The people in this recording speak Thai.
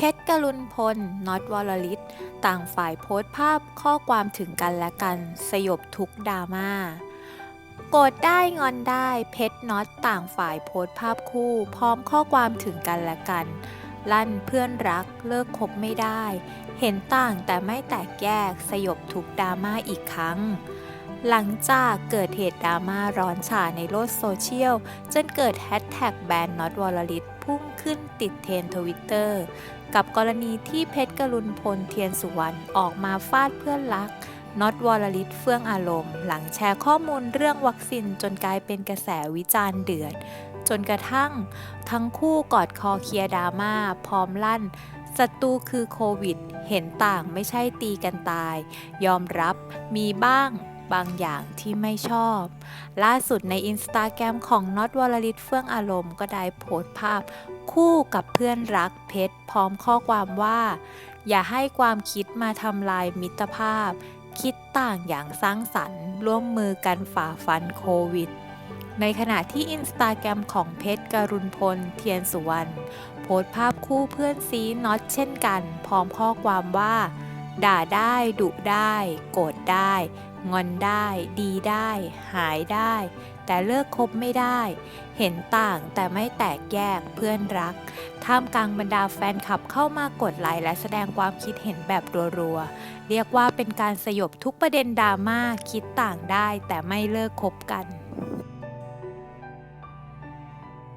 เพชรกรุณพลน็อตวรลิต ต่างฝ่ายโพสต์ภาพข้อความถึงกันและกัน สยบทุกดราม่าโกรธได้งอนได้เพชรน็อตต่างฝ่ายโพสต์ภาพคู่ พร้อมข้อความถึงกันและกัน ลั่นเพื่อนรักเลิกคบไม่ได้ เห็นต่างแต่ไม่แตกแยกสยบทุกดราม่าอีกครั้ง หลังจากเกิดเหตุดราม่าร้อนฉาในโลกโซเชียล จนเกิดแฮชแท็กแบนน็อตวรลิตพุ่งขึ้นติดเทรนทวิตเตอร์กับกรณีที่เพชรกรุณพลเทียนสุวรรณออกมาฟาดเพื่อนรักน็อตวรลิตเฟื่องอารมณ์ หลังแชร์ข้อมูลเรื่องวัคซีนจนกลายเป็นกระแสวิจารณ์เดือด จนกระทั่ง ทั้งคู่กอดคอเคลียร์ดราม่าพร้อมลั่นศัตรูคือโควิด เห็นต่างไม่ใช่ตีกันตาย ยอมรับมีบ้าง บางอย่างที่ไม่ชอบ ล่าสุดในอินสตาแกรมของน็อตวรลิตเฟื่องอารมณ์ก็ได้โพสต์ภาพ คู่กับเพื่อนรักเพชรพร้อมข้อความว่า อย่าให้ความคิดมาทำลายมิตรภาพ คิดต่างอย่างสร้างสรรค์ ร่วมมือกันฝ่าฟันโควิด ในขณะที่อินสตาแกรมของเพชรกรุณพล เทียนสุวรรณโพสต์ภาพคู่เพื่อนซีน็อตเช่นกัน พร้อมข้อความว่า ด่าได้ดุได้ โกรธได้ งอนได้ ดีได้ หายได้ แต่เลิกคบไม่ได้ เห็นต่างแต่ไม่แตกแยกเพื่อนรัก ท่ามกลางบรรดาแฟนคลับเข้ามากดไลค์และแสดงความคิดเห็นแบบรัวๆ เรียกว่าเป็นการสยบทุกประเด็นดราม่าคิดต่างได้แต่ไม่เลิกคบกัน